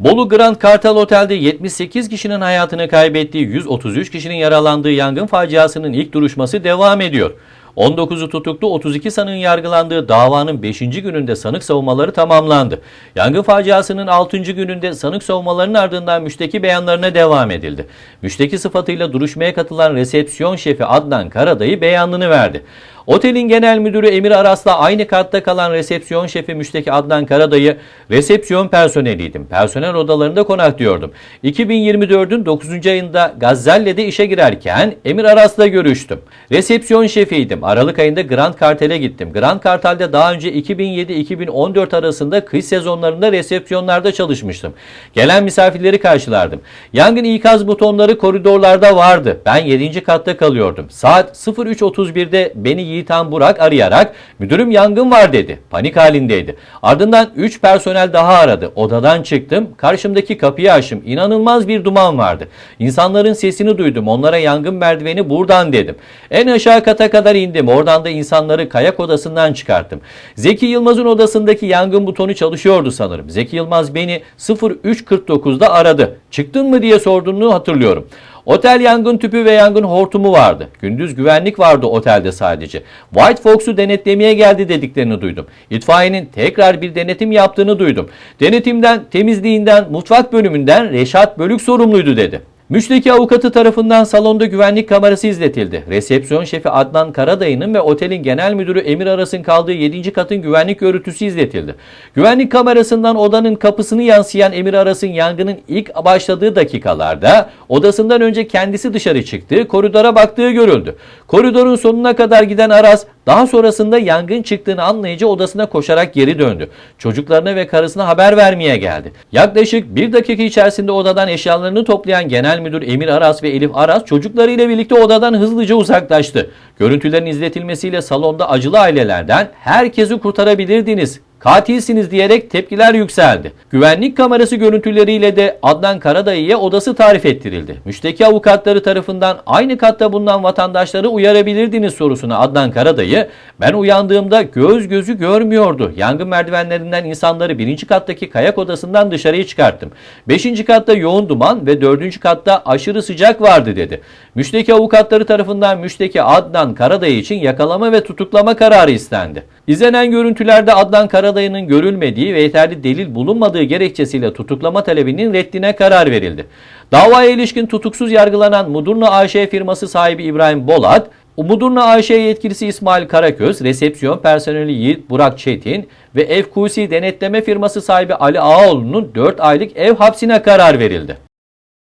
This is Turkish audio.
Bolu Grand Kartal Otel'de 78 kişinin hayatını kaybettiği 133 kişinin yaralandığı yangın faciasının ilk duruşması devam ediyor. 19'u tutuklu 32 sanığın yargılandığı davanın 5. gününde sanık savunmaları tamamlandı. Yangın faciasının 6. gününde sanık savunmalarının ardından müşteki beyanlarına devam edildi. Müşteki sıfatıyla duruşmaya katılan resepsiyon şefi Adnan Karadayı beyanını verdi. Otelin genel müdürü Emir Aras'la aynı katta kalan resepsiyon şefi müşteki Adnan Karadayı, resepsiyon personeliydim. Personel odalarında konaklıyordum. 2024'ün 9. ayında Gazzelle'de işe girerken Emir Aras'la görüştüm. Resepsiyon şefiydim. Aralık ayında Grand Kartel'e gittim. Grand Kartel'de daha önce 2007-2014 arasında kış sezonlarında resepsiyonlarda çalışmıştım. Gelen misafirleri karşılardım. Yangın ikaz butonları koridorlarda vardı. Ben 7. katta kalıyordum. Saat 03.31'de beni Yiğitan Burak arayarak müdürüm yangın var dedi. Panik halindeydi. Ardından 3 personel daha aradı. Odadan çıktım. Karşımdaki kapıyı açtım. İnanılmaz bir duman vardı. İnsanların sesini duydum. Onlara yangın merdiveni buradan dedim. En aşağı kata kadar indim. Oradan da insanları kayak odasından çıkarttım. Zeki Yılmaz'ın odasındaki yangın butonu çalışıyordu sanırım. Zeki Yılmaz beni 03.49'da aradı. Çıktın mı diye sorduğunu hatırlıyorum. Otel yangın tüpü ve yangın hortumu vardı. Gündüz güvenlik vardı otelde sadece. White Fox'u denetlemeye geldi dediklerini duydum. İtfaiyenin tekrar bir denetim yaptığını duydum. Denetimden, temizliğinden, mutfak bölümünden Reşat Bölük sorumluydu dedi. Müşteki avukatı tarafından salonda güvenlik kamerası izletildi. Resepsiyon şefi Adnan Karadayı'nın ve otelin genel müdürü Emir Aras'ın kaldığı 7. katın güvenlik görüntüsü izletildi. Güvenlik kamerasından odanın kapısını yansıyan Emir Aras'ın yangının ilk başladığı dakikalarda odasından önce kendisi dışarı çıktı, koridora baktığı görüldü. Koridorun sonuna kadar giden Aras daha sonrasında yangın çıktığını anlayınca odasına koşarak geri döndü. Çocuklarına ve karısına haber vermeye geldi. Yaklaşık bir dakika içerisinde odadan eşyalarını toplayan Genel Müdür Emir Aras ve Elif Aras çocuklarıyla birlikte odadan hızlıca uzaklaştı. Görüntülerin izletilmesiyle salonda acılı ailelerden herkesi kurtarabilirdiniz. Katilsiniz diyerek tepkiler yükseldi. Güvenlik kamerası görüntüleriyle de Adnan Karadayı'ya odası tarif ettirildi. Müşteki avukatları tarafından aynı katta bulunan vatandaşları uyarabilirdiniz sorusuna Adnan Karadayı, ben uyandığımda göz gözü görmüyordu. Yangın merdivenlerinden insanları birinci kattaki kayak odasından dışarıya çıkarttım. Beşinci katta yoğun duman ve dördüncü katta aşırı sıcak vardı dedi. Müşteki avukatları tarafından müşteki Adnan Karadayı için yakalama ve tutuklama kararı istendi. İzlenen görüntülerde Adnan Karadayı'nın görülmediği ve yeterli delil bulunmadığı gerekçesiyle tutuklama talebinin reddine karar verildi. Davaya ilişkin tutuksuz yargılanan Mudurnu AŞ firması sahibi İbrahim Bolat, Mudurnu AŞ yetkilisi İsmail Karaköz, resepsiyon personeli Yiğit Burak Çetin ve Kusi denetleme firması sahibi Ali Ağaoğlu'nun 4 aylık ev hapsine karar verildi.